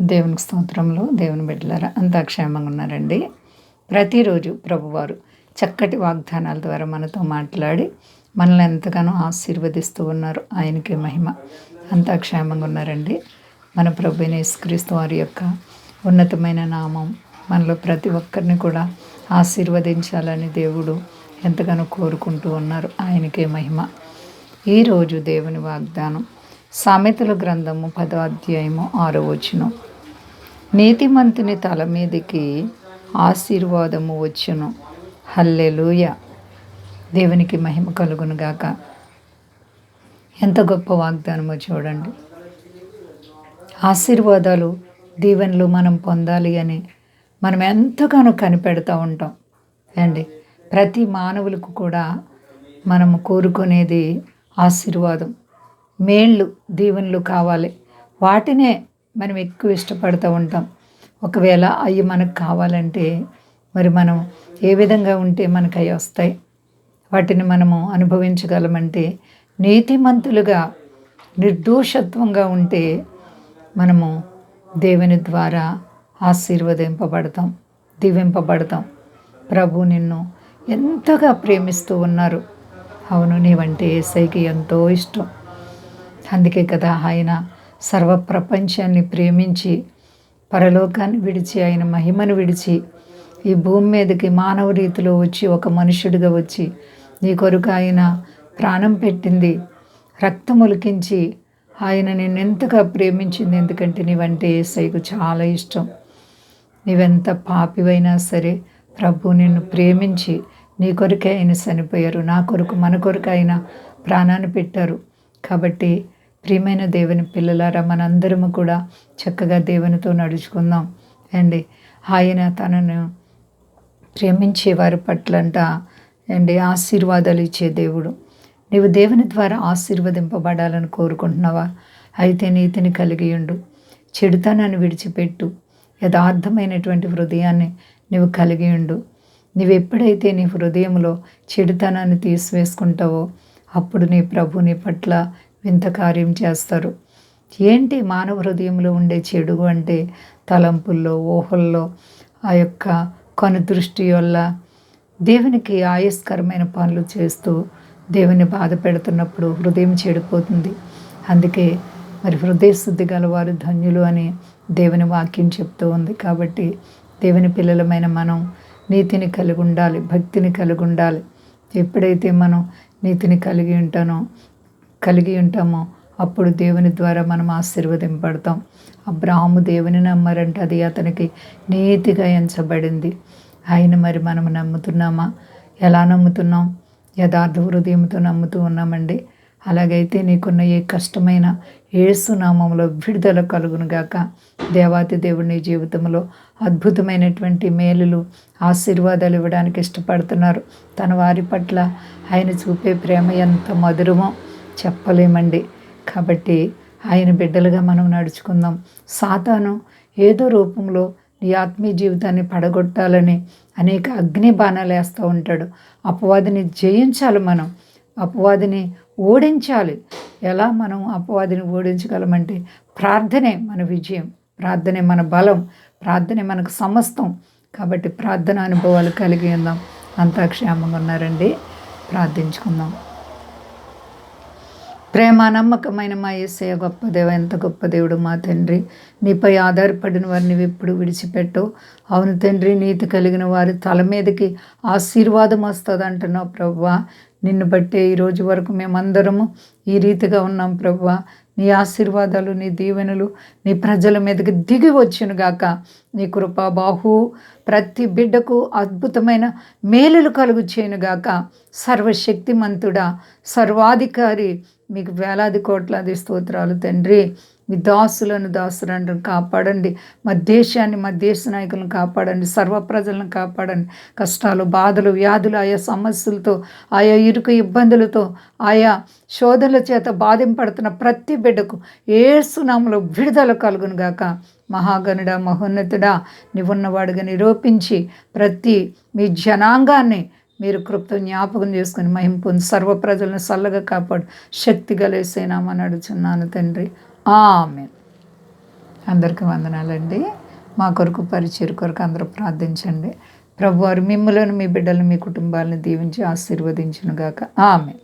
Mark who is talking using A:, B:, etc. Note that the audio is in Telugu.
A: దేవునికి స్తోత్రంలో దేవుని బిడ్డలారా అంతా క్షేమంగా ఉన్నారండి. ప్రతిరోజు ప్రభువారు చక్కటి వాగ్దానాల ద్వారా మనతో మాట్లాడి మనల్ని ఎంతగానో ఆశీర్వదిస్తూ ఉన్నారు. ఆయనకే మహిమ. అంతా క్షేమంగా ఉన్నారండి. మన ప్రభు యేసుక్రీస్తు వారి యొక్క ఉన్నతమైన నామం మనలో ప్రతి ఒక్కరిని కూడా ఆశీర్వదించాలని దేవుడు ఎంతగానో కోరుకుంటూ ఉన్నారు. ఆయనకే మహిమ. ఈరోజు దేవుని వాగ్దానం సామెతల గ్రంథము పదో అధ్యాయము ఆరో వచనం. నీతిమంతుని తల మీదకి ఆశీర్వాదము వచ్చును. హల్లెలూయ. దేవునికి మహిమ కలుగును గాక. ఎంత గొప్ప వాగ్దానమో చూడండి. ఆశీర్వాదాలు దీవెనలు మనం పొందాలి అని మనం ఎంతగానో కనిపెడతా ఉంటాం. అండి ప్రతి మానవులకు కూడా మనము కోరుకునేది ఆశీర్వాదం. మేళ్ళు దీవెనలు కావాలి. వాటినే మనం ఎక్కువ ఇష్టపడుతూ ఉంటాం. ఒకవేళ అవి మనకు కావాలంటే మరి మనం ఏ విధంగా ఉంటే మనకు అవి వస్తాయి? వాటిని మనము అనుభవించగలమంటే నీతిమంతులుగా నిర్దోషత్వంగా ఉంటే మనము దేవుని ద్వారా ఆశీర్వదింపబడతాం దీవింపబడతాం. ప్రభు నిన్ను ఎంతగా ప్రేమిస్తూ ఉన్నారు. అవును నీవంటే ఏసైకి ఎంతో ఇష్టం. అందుకే కదా ఆయన సర్వ ప్రపంచాన్ని ప్రేమించి పరలోకాన్ని విడిచి ఆయన మహిమను విడిచి ఈ భూమి మీదకి మానవ రీతిలో వచ్చి ఒక మనుషుడిగా వచ్చి నీ కొరకు ఆయన ప్రాణం పెట్టింది రక్తములికించి ఆయన నిన్నెంతగా ప్రేమించింది ఎందుకంటే నీవంటే ఏసైకు చాలా ఇష్టం. నీవెంత పాపివైనా సరే ప్రభు నిన్ను ప్రేమించి నీ కొరకే ఆయన చనిపోయారు నా కొరకు మన కొరకు ఆయన ప్రాణాన్ని పెట్టారు. కాబట్టి ప్రియమైన దేవుని పిల్లలారా మనందరము కూడా చక్కగా దేవునితో నడుచుకుందాం. అండి ఆయన తనను ప్రేమించే వారి పట్లంట అండి ఆశీర్వాదాలు ఇచ్చే దేవుడు. నీవు దేవుని ద్వారా ఆశీర్వదింపబడాలని కోరుకుంటున్నావా? అయితే నీతిని కలిగి ఉండు. చెడుతనాన్ని విడిచిపెట్టు. యథార్థమైనటువంటి హృదయాన్ని నువ్వు కలిగి ఉండు. నువ్వు ఎప్పుడైతే నీ హృదయంలో చెడుతనాన్ని తీసివేసుకుంటావో అప్పుడు నీ ప్రభు నీ పట్ల వింత కార్యం చేస్తారు. ఏంటి మానవ హృదయంలో ఉండే చెడు అంటే తలంపుల్లో ఊహల్లో ఆ యొక్క కనుదృష్టి వల్ల? దేవునికి ఆయస్కరమైన పనులు చేస్తూ దేవుని బాధ పెడుతున్నప్పుడు హృదయం చెడిపోతుంది. అందుకే మరి హృదయ శుద్ధి గలవారు ధన్యులు అని దేవుని వాక్యం చెప్తూ ఉంది. కాబట్టి దేవుని పిల్లలమైన మనం నీతిని కలిగి ఉండాలి భక్తిని కలిగి ఉండాలి. ఎప్పుడైతే మనం నీతిని కలిగి ఉంటానో కలిగి ఉంటామో అప్పుడు దేవుని ద్వారా మనం ఆశీర్వదింపడతాం అబ్రాహము దేవుని నమ్మారంటే అది అతనికి నీతిగా ఎంచబడింది. ఆయన మరి మనం నమ్ముతున్నామా? ఎలా నమ్ముతున్నాం? యథార్థ హృదయంతో నమ్ముతూ ఉన్నామండి. అలాగైతే నీకున్న ఏ కష్టమైన ఏసునామంలో విడుదల కలుగును గాక. దేవాతి దేవుని జీవితంలో అద్భుతమైనటువంటి మేలులు ఆశీర్వాదాలు ఇవ్వడానికి ఇష్టపడుతున్నారు. తన వారి పట్ల ఆయన చూపే ప్రేమ ఎంత మధురమో చెప్పలేమండి. కాబట్టి ఆయన బిడ్డలుగా మనం నడుచుకుందాం. సాతాను ఏదో రూపంలో నీ ఆత్మీయ జీవితాన్ని పడగొట్టాలని అనేక అగ్ని బాణాలు వేస్తూ ఉంటాడు. అపవాదిని జయించాలి మనం. అపవాదిని ఓడించాలి. ఎలా మనం అపవాదిని ఓడించగలమంటే ప్రార్థనే మన విజయం ప్రార్థనే మన బలం ప్రార్థనే మనకు సమస్తం. కాబట్టి ప్రార్థన అనుభవాలు కలిగి ఉందాం. అంతా క్షేమంగా ఉన్నారండి. ప్రార్థించుకుందాం. ప్రేమ నమ్మకమైన మా ఏసయ గొప్ప దేవ ఎంత గొప్ప దేవుడు మా తండ్రి. నీపై ఆధారపడిన వారిని ఎప్పుడు విడిచిపెట్టు. అవును తండ్రి నీతి కలిగిన వారి తల మీదకి ఆశీర్వాదం వస్తుంది అంటున్నావు ప్రవ్వా నిన్ను బట్టే ఈ రోజు వరకు మేమందరము ఈ రీతిగా ఉన్నాం ప్రవ్వా నీ ఆశీర్వాదాలు నీ దీవెనలు నీ ప్రజల మీదకి దిగి వచ్చును గాక. నీ కృపా బాహు ప్రతి బిడ్డకు అద్భుతమైన మేలులు కలుగు చేయనుగాక సర్వశక్తిమంతుడా సర్వాధికారి మీకు వేలాది కోట్లాది స్తోత్రాలు తండ్రి. మీ దాసులను దాసులను కాపాడండి. మా దేశాన్ని మా దేశ నాయకులను కాపాడండి. సర్వ ప్రజలను కాపాడండి. కష్టాలు బాధలు వ్యాధులు ఆయా సమస్యలతో ఆయా ఇరుకు ఇబ్బందులతో ఆయా శోధనల చేత బాధింపడుతున్న ప్రతి బిడ్డకు ఏసునామలో విడుదల కలుగును గాక. మహాగణుడ మహోన్నతుడా నీవున్నవాడుగా నిరూపించి ప్రతి మీ జనాంగాన్ని మీరు కృప్త జ్ఞాపకం చేసుకుని మహింపుని సర్వ ప్రజలను చల్లగా కాపాడు. శక్తి గలేసేనామని అడుచున్నాను తండ్రి. ఆమె అందరికీ వందనాలండి. మా కొరకు పరిచయం కొరకు అందరూ ప్రార్థించండి. ప్రభువారు మిమ్మలను మిమ్మల్ని మీ బిడ్డలను మీ కుటుంబాలను దీవించి ఆశీర్వదించును గాక ఆమె